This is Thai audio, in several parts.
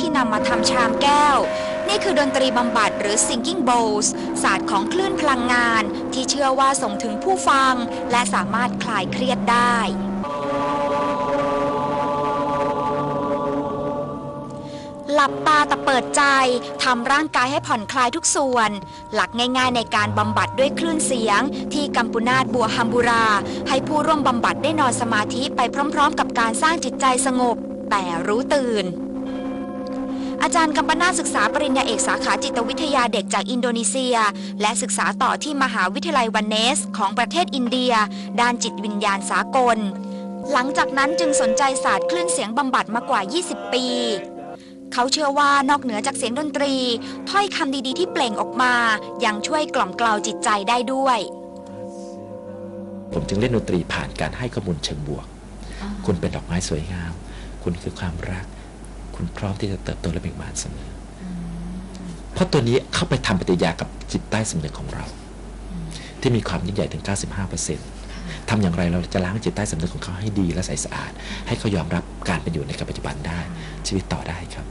ที่นำมาทำชามแก้ว นี่คือดนตรีบำบัดหรือ Singing Bowls ศาสตร์ของคลื่นพลังงานที่เชื่อว่าส่งถึงผู้ฟัง และสามารถคลายเครียดได้หลับตาแต่เปิดใจทำร่างกายให้ผ่อนคลายทุกส่วน หลักง่ายๆในการบำบัดด้วยคลื่นเสียง ที่กัมพูนาตบัวฮัมบูรา ให้ผู้ร่วมบำบัดได้นอนสมาธิไปพร้อมๆ กับการสร้างจิตใจสงบ แต่รู้ตื่น อาจารย์กัมปนาศึกษาปริญญาเอกสาขาจิตวิทยาเด็กจากอินโดนีเซีย และศึกษาต่อที่มหาวิทยาลัยวันเนส ของประเทศอินเดีย ด้านจิตวิญญาณสากล หลังจากนั้นจึงสนใจศาสตร์คลื่นเสียงบำบัดมากว่า 20 ปี เขาเชื่อว่านอกเหนือจากเสียงดนตรี ถ้อยคำดีๆ ที่เปล่งออกมา ยังช่วยกล่อมกล่าวจิตใจได้ด้วย ผมจึงเล่นดนตรีผ่านการให้ข้อมูลเชิงบวก คุณเป็นดอกไม้สวยงาม คุณคือความรัก คุณพร้อมที่จะเติบโตและเบ่งบานเสมออเพราะตัวนี้เข้าไปทำปฏิกิริยากับจิตใต้สำนึกของเรา ที่มีความยิ่งใหญ่ถึง 95% ทำอย่างไรเราจะล้างจิตใต้สำนึกของเขาให้ดีและใสสะอาด ให้เขายอมรับการเป็นอยู่ในปัจจุบันได้ ชีวิตต่อได้ครับ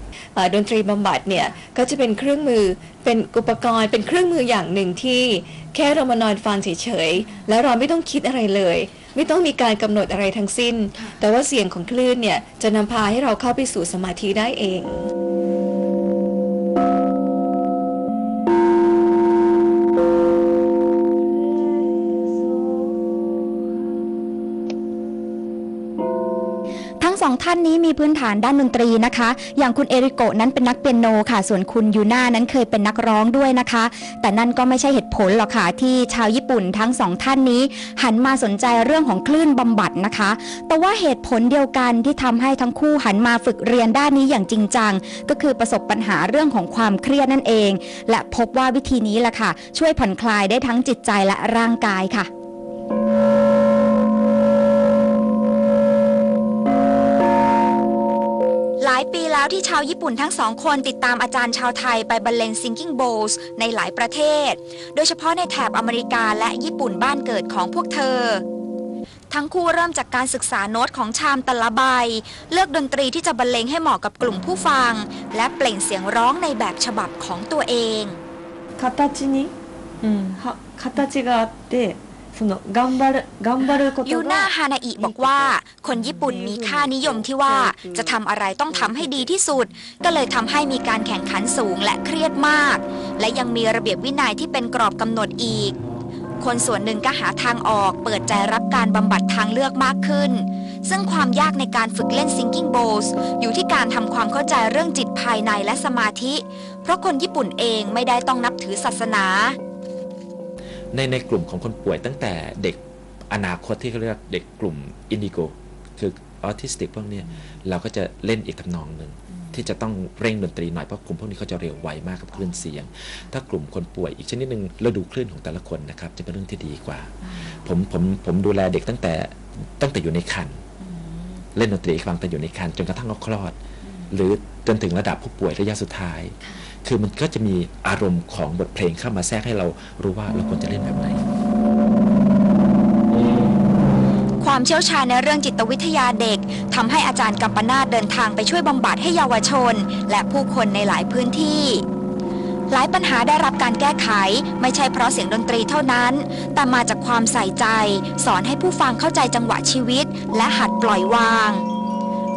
ดนตรีบำบัดเนี่ยก็จะเป็นเครื่องมือเป็นอุปกรณ์เป็นเครื่องมืออย่างหนึ่งที่แค่เรามานอนฟังเฉยๆแล้วเราไม่ต้องคิดอะไรเลย ไม่ต้องมีการกำหนดอะไรทั้งสิ้น แต่ว่าเสียงของคลื่นเนี่ยจะนำพาให้เราเข้าไปสู่สมาธิได้เอง สองท่านนี้มีพื้นฐานด้านดนตรีนะคะ อย่างคุณเอริโกะนั้นเป็นนักเปียโนค่ะ ส่วนคุณยูน่านั้นเคยเป็นนักร้องด้วยนะคะ แต่นั่นก็ไม่ใช่เหตุผลหรอกค่ะที่ชาวญี่ปุ่นทั้งสองท่านนี้ หันมาสนใจเรื่องของคลื่นบำบัดนะคะ แต่ว่าเหตุผลเดียวกันที่ทำให้ทั้งคู่หันมาฝึกเรียนด้านนี้อย่างจริงจัง ก็คือประสบปัญหาเรื่องของความเครียดนั่นเอง และพบว่าวิธีนี้แหละค่ะ ช่วยผ่อนคลายได้ทั้งจิตใจและร่างกายค่ะายปีแล้วที่ชาวญี่ปุ่นทั้งสองคนติดตามอาจารย์ชาวไทยไปบรรเลง Singing Bowls ในหลายประเทศ โดยเฉพาะในแถบอเมริกาและญี่ปุ่นบ้านเกิดของพวกเธอ ทั้งคู่เริ่มจากการศึกษาโน้ตของชามแต่ละใบ เลือกดนตรีที่จะบรรเลงให้เหมาะกับกลุ่มผู้ฟัง และเปล่งเสียงร้องในแบบฉบับของตัวเอง 形に、は形があって その頑張る頑張るこ ยู と น่า が ฮานาอิบอกว่า คนญี่ปุ่นมีค่านิยมที่ว่าจะทำอะไรต้องทำให้ดีที่สุด ก็เลยทำให้มีการแข่งขันสูงและเครียดมาก และยังมีระเบียบวินัยที่เป็นกรอบกำหนดอีก คนส่วนหนึ่งก็หาทางออก เปิดใจรับการบำบัดทางเลือกมากขึ้น ซึ่งความยากในการฝึกเล่น Singing Bowls อยู่ที่การทำความเข้าใจเรื่องจิตภายในและสมาธิ เพราะคนญี่ปุ่นเองไม่ได้ต้องนับถือศาสนา ในในกลุ่มของคนป่วยตั้งแต่เด็กอนาคตที่เขาเรียกเด็กกลุ่มอินดิโกคือออทิสติกพวกนี้เราก็จะเล่นอีกทำนองหนึ่งที่จะต้องเร่งดนตรีหน่อยเพราะกลุ่มพวกนี้เขาจะเร็วไวมากกับคลื่นเสียง ถ้ากลุ่มคนป่วยอีกชนิดหนึ่งเราดูคลื่นของแต่ละคนนะครับจะเป็นเรื่องที่ดีกว่า ผมผมผมดูแลเด็กตั้งแต่ตั้งแต่อยู่ในครรภ์เล่นดนตรีฟังแต่อยู่ในครรภ์จนกระทั่งเขาคลอด หรือจนถึงระดับผู้ป่วยระยะสุดท้าย คือมันก็จะมีอารมณ์ของบทเพลงเข้ามาแทรกให้เรารู้ว่าเราควรจะเล่นแบบไหน ความเชี่ยวชาญในเรื่องจิตวิทยาเด็กทำให้อาจารย์กัมปนาตเดินทางไปช่วยบำบัดให้เยาวชน และผู้คนในหลายพื้นที่หลายปัญหาได้รับการแก้ไข ไม่ใช่เพราะเสียงดนตรีเท่านั้น แต่มาจากความใส่ใจ สอนให้ผู้ฟังเข้าใจจังหวะชีวิต และหัดปล่อยวาง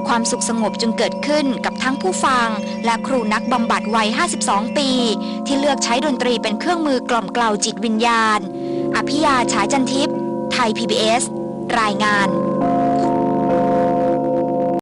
ความสุขสงบจึงเกิดขึ้นกับทั้งผู้ฟัง และครูนักบำบัดวัย 52 ปี ที่เลือกใช้ดนตรีเป็นเครื่องมือกล่อมเกลาจิตวิญญาณ อภิยาฉายจันทิพย์ไทย PBS รายงาน